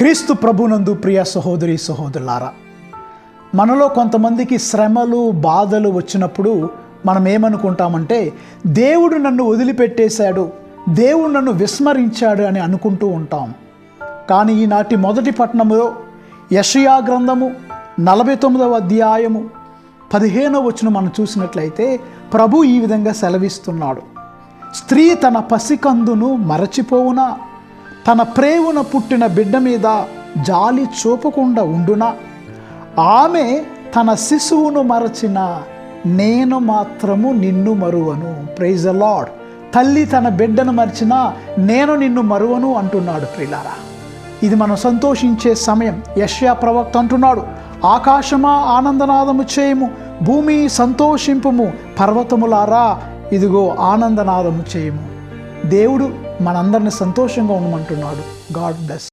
క్రీస్తు ప్రభునందు ప్రియ సహోదరి సహోదరులారా మనలో కొంతమందికి శ్రమలు బాధలు వచ్చినప్పుడు మనం ఏమనుకుంటామంటే దేవుడు నన్ను వదిలిపెట్టేశాడు దేవుడు నన్ను విస్మరించాడు అని అనుకుంటూ ఉంటాం. కానీ ఈనాటి మొదటి పట్టణంలో యషయా గ్రంథము నలభై తొమ్మిదవ అధ్యాయము పదిహేనవ వచ్చిన మనం చూసినట్లయితే ప్రభు ఈ విధంగా సెలవిస్తున్నాడు. స్త్రీ తన పసికందును మరచిపోవునా? తన ప్రేవున పుట్టిన బిడ్డ మీద జాలి చూపకుండా ఉండునా? ఆమె తన శిశువును మరచిన నేను మాత్రము నిన్ను మరువను. ప్రైజ్ అ లాడ్ తల్లి తన బిడ్డను మరిచినా నేను నిన్ను మరువను అంటున్నాడు ప్రిలారా. ఇది మనం సంతోషించే సమయం. యష్యా ప్రవక్త అంటున్నాడు ఆకాశమా ఆనందనాదము చేయము భూమి సంతోషింపుము పర్వతములారా ఇదిగో ఆనందనాదము చేయము. దేవుడు మనందరిని సంతోషంగా ఉండమంటున్నాడు. God bless